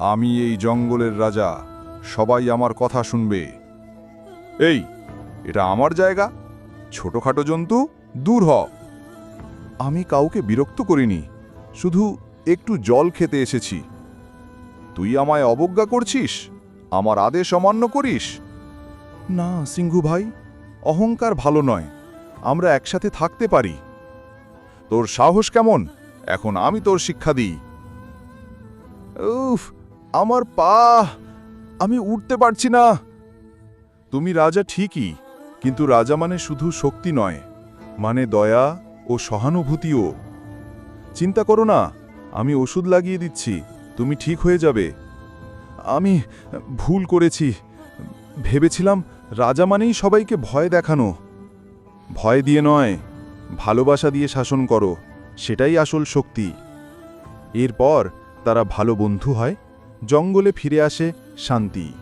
আমি এই জঙ্গলের রাজা, সবাই আমার কথা শুনবে। এই, এটা আমার জায়গা। ছোটখাটো জন্তু, দূর হ। আমি কাউকে বিরক্ত করিনি, শুধু একটু জল খেতে এসেছি। তুই আমায় অবজ্ঞা করছিস? আমার আদেশ অমান্য করিস? না, সিংহু ভাই, অহংকার ভালো নয়। আমরা একসাথে থাকতে পারি। তোর সাহস কেমন? এখন আমি তোর শিক্ষা দিই। উফ আমার পা, আমি উঠতে পারছি না। তুমি রাজা ঠিকই, কিন্তু রাজা মানে শুধু শক্তি নয় মানে দয়া ও সহানুভূতিও। চিন্তা করো না, আমি ওষুধ লাগিয়ে দিচ্ছি, তুমি ঠিক হয়ে যাবে। আমি ভুল করেছি, ভেবেছিলাম রাজা মানেই সবাইকে ভয় দেখানো। ভয় দিয়ে নয়, ভালোবাসা দিয়ে শাসন করো, সেটাই আসল শক্তি। এরপর তারা ভালো বন্ধু হয়। জঙ্গলে ফিরে আসে শান্তি।